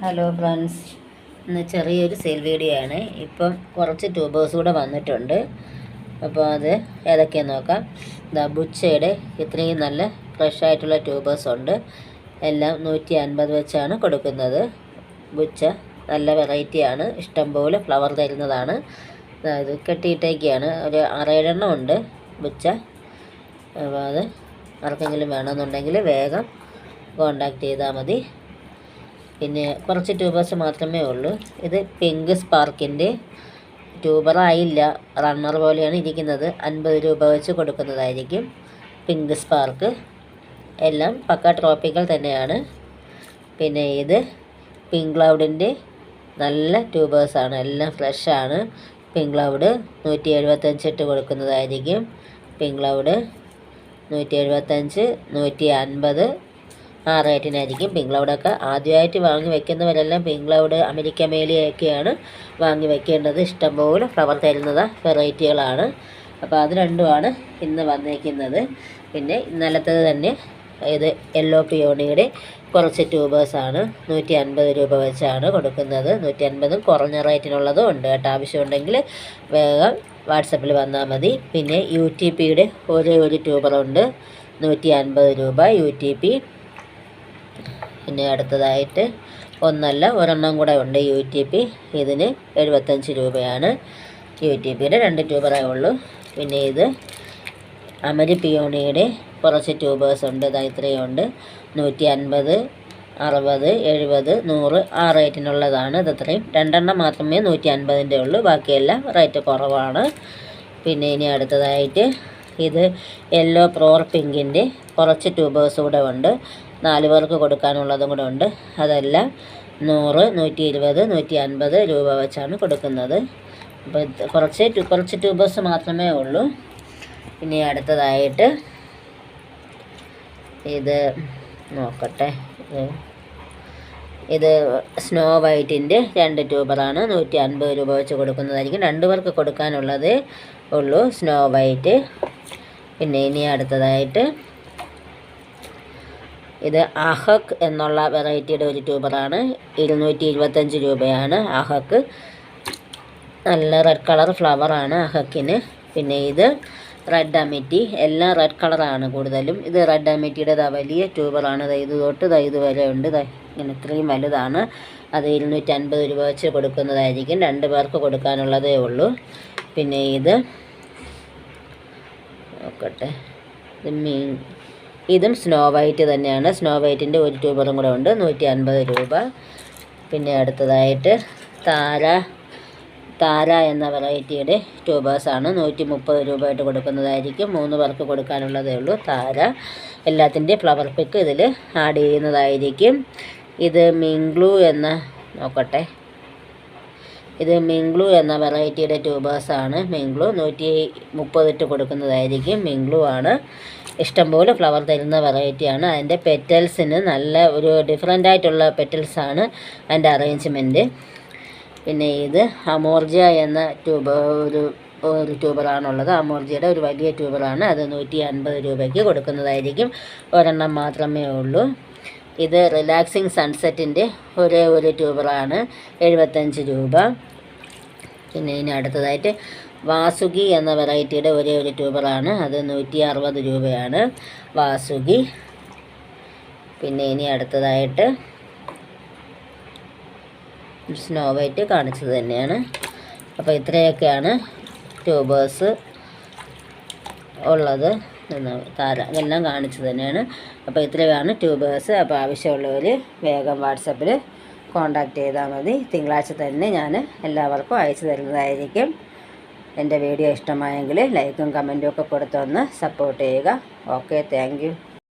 Hello friends ഇന്ന് ചെറിയൊരു sale video ആണ്. ഇപ്പം കുറച്ച് ട്യൂബേഴ്സ് കൂടെ വന്നിട്ടുണ്ട്. അപ്പോൾ അത് ഏതൊക്കെയാന്ന് നോക്കാം. ഇതാ ബുച്ചയുടെ ഇത്രയും നല്ല ഫ്രഷ് ആയിട്ടുള്ള ട്യൂബേഴ്സ് ഉണ്ട്. എല്ലാം നൂറ്റി അൻപത് വെച്ചാണ് കൊടുക്കുന്നത്. ബുച്ച നല്ല വെറൈറ്റിയാണ് ഇഷ്ടംപോലെ ഫ്ലവർ തരുന്നതാണ്. അതായത് കെട്ടിയിട്ടേക്കാണ്. ഒരു ആറേഴെണ്ണം ഉണ്ട് ബുച്ച. അപ്പോൾ അത് ആർക്കെങ്കിലും വേണമെന്നുണ്ടെങ്കിൽ വേഗം കോണ്ടാക്ട് ചെയ്താൽ മതി. പിന്നെ കുറച്ച് ട്യൂബേഴ്സ് മാത്രമേ ഉള്ളൂ. ഇത് പിങ്ക് സ്പാർക്കിന്റെ ട്യൂബറായില്ല. റണ്ണർ പോലെയാണ് ഇരിക്കുന്നത്. അൻപത് രൂപ വെച്ച് കൊടുക്കുന്നതായിരിക്കും പിങ്ക് സ്പാർക്ക്. എല്ലാം പക്ക ട്രോപ്പിക്കൽ തന്നെയാണ്. പിന്നെ ഇത് പിങ്ക് ക്ലൗഡിന്റെ നല്ല ട്യൂബേഴ്സാണ്. എല്ലാം ഫ്രഷാണ്. പിങ്ക് ക്ലൗഡ് നൂറ്റി എഴുപത്തഞ്ച് ഇട്ട് കൊടുക്കുന്നതായിരിക്കും. പിങ്ക് ക്ലൗഡ് നൂറ്റി എഴുപത്തഞ്ച് നൂറ്റി അൻപത് ആ റേറ്റിനായിരിക്കും. പിങ്ക് ക്ലൗഡൊക്കെ ആദ്യമായിട്ട് വാങ്ങി വെക്കുന്നവരെല്ലാം പിങ്ക് ക്ലൗഡ് അമേരിക്ക മേലിയൊക്കെയാണ് വാങ്ങി വെക്കേണ്ടത്. ഇഷ്ടംപോലെ ഫ്ലവർ തരുന്നത് വെറൈറ്റികളാണ്. അപ്പോൾ അത് രണ്ടുമാണ് ഇന്ന് വന്നേക്കുന്നത്. പിന്നെ ഇന്നലത്തെ തന്നെ ഇത് യെല്ലോ പിയോണിയുടെ കുറച്ച് ട്യൂബേഴ്സാണ്. നൂറ്റി അൻപത് രൂപ വെച്ചാണ് കൊടുക്കുന്നത്. നൂറ്റി അൻപതും കുറഞ്ഞ റേറ്റിനുള്ളതും ഉണ്ട് കേട്ടോ. ആവശ്യമുണ്ടെങ്കിൽ വേഗം വാട്സപ്പിൽ വന്നാൽ മതി. പിന്നെ യു ടി പിയുടെ ഒരേ ഒരു ട്യൂബറുണ്ട്. നൂറ്റി അൻപത് രൂപ യു ടി പി. പിന്നെ അടുത്തതായിട്ട് ഒന്നല്ല ഒരെണ്ണം കൂടെ ഉണ്ട് യു ടി പി. ഇതിന് എഴുപത്തഞ്ച് രൂപയാണ്. യു ടി പിയുടെ രണ്ട് ട്യൂബറേ ഉള്ളൂ. പിന്നെ ഇത് അമരി പിയോണിയുടെ കുറച്ച് ട്യൂബേഴ്സ് ഉണ്ട്. ഇതായിത്രയും ഉണ്ട്. നൂറ്റി അൻപത് അറുപത് എഴുപത് നൂറ് ആ റേറ്റിനുള്ളതാണ് ഇതത്രയും രണ്ടെണ്ണം മാത്രമേ നൂറ്റി അൻപതിന്റെ ഉള്ളൂ. ബാക്കിയെല്ലാം റേറ്റ് കുറവാണ്. പിന്നെ ഇനി അടുത്തതായിട്ട് ഇത് യെല്ലോ പ്രോർ പിങ്കിന്റെ കുറച്ച് ട്യൂബേഴ്സ് കൂടെ ഉണ്ട്. നാല് പേർക്ക് കൊടുക്കാനുള്ളതും കൂടെ ഉണ്ട്. അതെല്ലാം നൂറ് നൂറ്റി ഇരുപത് നൂറ്റി അൻപത് രൂപ വെച്ചാണ് കൊടുക്കുന്നത്. അപ്പോൾ കുറച്ച് കുറച്ച് ട്യൂബേഴ്സ് മാത്രമേ ഉള്ളൂ. ഇനി അടുത്തതായിട്ട് ഇത് നോക്കട്ടെ. ഇത് സ്നോ വൈറ്റിന്റെ രണ്ട് ട്യൂബറാണ്. നൂറ്റി അൻപത് രൂപ വെച്ച് കൊടുക്കുന്നതായിരിക്കും. രണ്ട് പേർക്ക് കൊടുക്കാനുള്ളത് ഉള്ളൂ സ്നോ വൈറ്റ്. പിന്നെ ഇനി അടുത്തതായിട്ട് ഇത് അഹക് എന്നുള്ള വെറൈറ്റിയുടെ ഒരു ട്യൂബറാണ്. ഇരുന്നൂറ്റി ഇരുപത്തഞ്ച് രൂപയാണ് അഹക്ക് നല്ല റെഡ് കളർ ഫ്ലവറാണ് അഹക്കിന്. പിന്നെ ഇത് റെഡ് അമിറ്റി എല്ലാം റെഡ് കളറാണ് കൂടുതലും. ഇത് റെഡ് അമിറ്റിയുടെ വലിയ ട്യൂബറാണ്. ഇത് തൊട്ട് ഇത് വരെ ഉണ്ട്. ഇങ്ങനെ ഇത്രയും വലുതാണ്. അത് ഇരുന്നൂറ്റി അൻപത് രൂപ വെച്ച് കൊടുക്കുന്നതായിരിക്കും. രണ്ട് പേർക്ക് കൊടുക്കാനുള്ളതേ ഉള്ളൂ. പിന്നെ ഇത് നോക്കട്ടെ ഇത് മീൻ ഇതും സ്നോ വൈറ്റ് തന്നെയാണ്. സ്നോ വൈറ്റിന്റെ ഒരു ട്യൂബറും കൂടെ ഉണ്ട്. നൂറ്റി അൻപത് രൂപ. പിന്നെ അടുത്തതായിട്ട് താര താര എന്ന വെറൈറ്റിയുടെ ട്യൂബേഴ്സാണ് നൂറ്റി മുപ്പത് രൂപയായിട്ട് കൊടുക്കുന്നതായിരിക്കും. മൂന്ന് പേർക്ക് കൊടുക്കാനുള്ളതേ ഉള്ളൂ. താര എല്ലാത്തിന്റെയും ഫ്ലവർ പിക്ക് ഇതിൽ ആഡ് ചെയ്യുന്നതായിരിക്കും. ഇത് മിങ്ക്ലൂ എന്ന നോക്കട്ടെ. ഇത് മിങ്ക്ലൂ എന്ന വെറൈറ്റിയുടെ ട്യൂബേഴ്സാണ്. മിങ്ക്ലൂ നൂറ്റി മുപ്പതിട്ട് കൊടുക്കുന്നതായിരിക്കും. മിങ്ക്ലൂ ആണ്. ഇഷ്ടംപോലെ ഫ്ലവർ തരുന്ന വെറൈറ്റിയാണ്. അതിന്റെ പെറ്റൽസിന് നല്ല ഒരു ഡിഫറെന്റ് ആയിട്ടുള്ള പെറ്റൽസാണ് അതിന്റെ അറേഞ്ച്മെന്റ് പിന്നെ ഇത് അമോർജിയ എന്ന ട്യൂബ് ഒരു ഒരു ട്യൂബറാണുള്ളത്. അമോർജിയുടെ ഒരു വലിയ ട്യൂബറാണ്. അത് നൂറ്റി അൻപത് രൂപയ്ക്ക് കൊടുക്കുന്നതായിരിക്കും. ഒരെണ്ണം മാത്രമേ ഉള്ളൂ. ഇത് റിലാക്സിങ് സൺസെറ്റിന്റെ ഒരേ ഒരു ട്യൂബറാണ് എഴുപത്തഞ്ച് രൂപ. പിന്നെ ഇനി അടുത്തതായിട്ട് വാസുകി എന്ന വെറൈറ്റിയുടെ ഒരേ ഒരു ട്യൂബറാണ് അത് നൂറ്റി അറുപത് രൂപയാണ്. വാസുകി. പിന്നെ ഇനി അടുത്തതായിട്ട് സ്നോ വൈറ്റ് കാണിച്ചത് തന്നെയാണ്. അപ്പോൾ ഇത്രയൊക്കെയാണ് ട്യൂബേഴ്സ് ഉള്ളത്. താര ഇതെല്ലാം കാണിച്ചു തന്നെയാണ്. അപ്പോൾ ഇത്രയാണ് ട്യൂബേഴ്സ്. അപ്പോൾ ആവശ്യമുള്ളവർ വേഗം വാട്സപ്പിൽ കോണ്ടാക്ട് ചെയ്താൽ മതി. തിങ്കളാഴ്ച തന്നെ ഞാൻ എല്ലാവർക്കും അയച്ചു തരുന്നതായിരിക്കും. എന്റെ വീഡിയോ ഇഷ്ടമായെങ്കിൽ ലൈക്കും കമന്റും ഒക്കെ കൊടുത്തൊന്ന് സപ്പോർട്ട് ചെയ്യുക. Okay thank